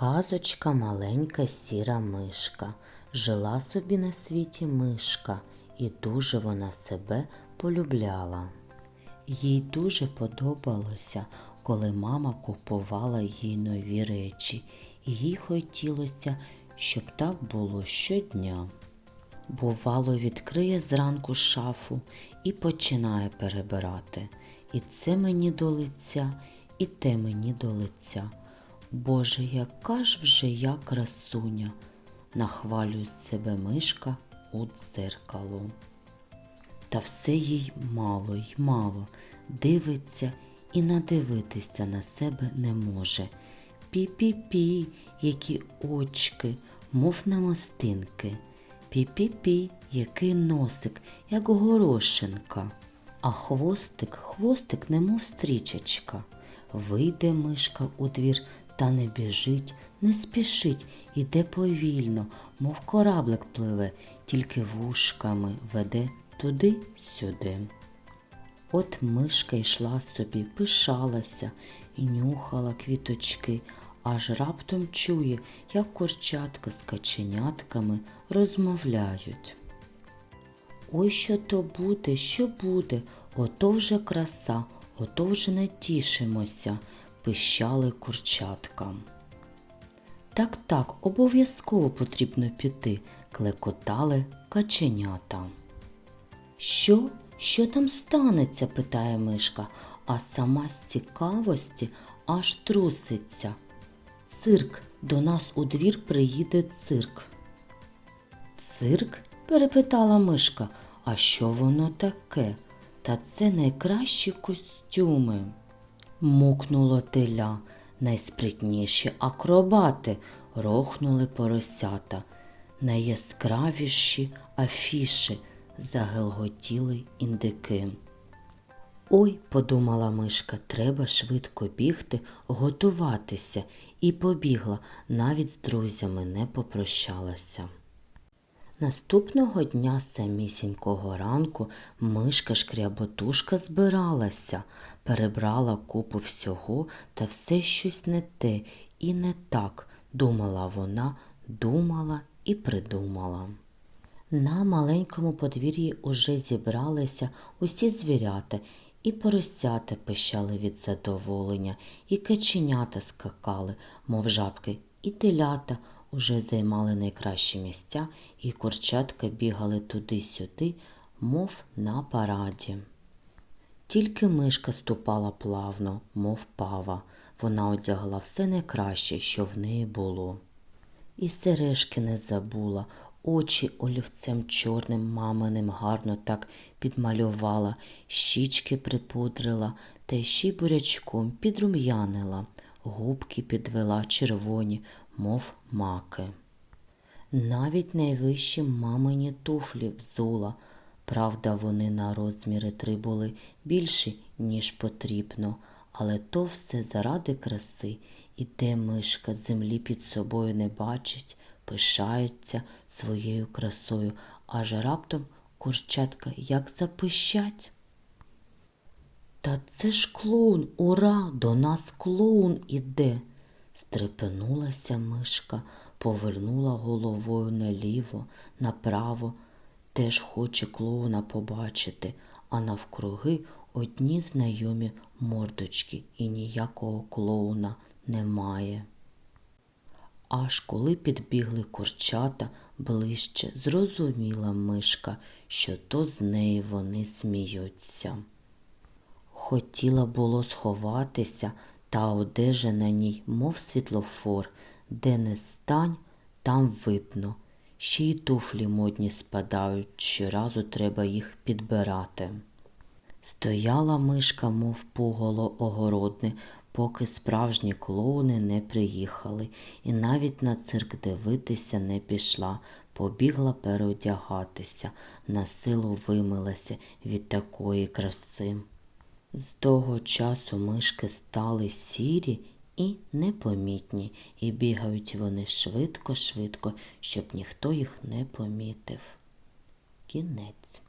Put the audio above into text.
Казочка маленька сіра мишка. Жила собі на світі мишка, і дуже вона себе полюбляла. Їй дуже подобалося, коли мама купувала їй нові речі, і їй хотілося, щоб так було щодня. Бувало, відкриє зранку шафу і починає перебирати. І це мені до лиця, і те мені до лиця. Боже, яка ж вже я красуня, нахвалює себе мишка у дзеркало. Та все їй мало й мало, дивиться і надивитися на себе не може. Пі-пі-пі, які очки, мов намистинки. Пі-пі-пі, який носик, як горошинка. А хвостик, хвостик, немов стрічечка. Вийде мишка у двір та не біжить, не спішить, іде повільно, мов кораблик пливе, тільки вушками веде туди-сюди. От мишка йшла собі, пишалася і нюхала квіточки, аж раптом чує, як курчатка з каченятками розмовляють. Ой, що то буде, що буде, ото вже краса, ото вже не тішимося, пищали курчатка. Так, так, обов'язково потрібно піти, клекотали каченята. Що? Що там станеться? питає мишка, а сама з цікавості аж труситься. Цирк, до нас у двір приїде цирк. Цирк? перепитала мишка. А що воно таке? Та це найкращі костюми. Мукнуло теля, найспритніші акробати, рохнули поросята, найяскравіші афіши, загелготіли індики. Ой, подумала мишка, треба швидко бігти, готуватися, і побігла, навіть з друзями не попрощалася. Наступного дня самісінького ранку мишка шкряботушка збиралася, перебрала купу всього та все щось не те і не так, думала вона, думала і придумала. На маленькому подвір'ї уже зібралися усі звірята, і поросята пищали від задоволення, і каченята скакали, мов жабки, і телята уже займали найкращі місця, і курчатка бігали туди-сюди, мов на параді. Тільки мишка ступала плавно, мов пава. Вона одягла все найкраще, що в неї було. І сережки не забула, очі олівцем чорним маминим гарно так підмалювала, щічки припудрила та ще й бурячком підрум'янила, губки підвела червоні, мов маки. Навіть найвищі мамині туфлі взула. Правда, вони на розміри три були більші, ніж потрібно, але то все заради краси, і де мишка землі під собою не бачить, пишається своєю красою, аж раптом курчатка як запищать. Та це ж клоун, ура, до нас клоун іде. Стрепенулася мишка, повернула головою наліво, направо, теж хоче клоуна побачити, а навкруги одні знайомі мордочки і ніякого клоуна немає. Аж коли підбігли курчата ближче, зрозуміла мишка, що то з неї вони сміються. Хотіла було сховатися, та одежа на ній, мов світлофор, де не стань, там видно. Ще й туфлі модні спадають, щоразу треба їх підбирати. Стояла мишка, мов пугало огородне, поки справжні клоуни не приїхали, і навіть на цирк дивитися не пішла, побігла переодягатися, на силу вимилася від такої краси. З того часу мишки стали сірі і непомітні, і бігають вони швидко-швидко, щоб ніхто їх не помітив. Кінець.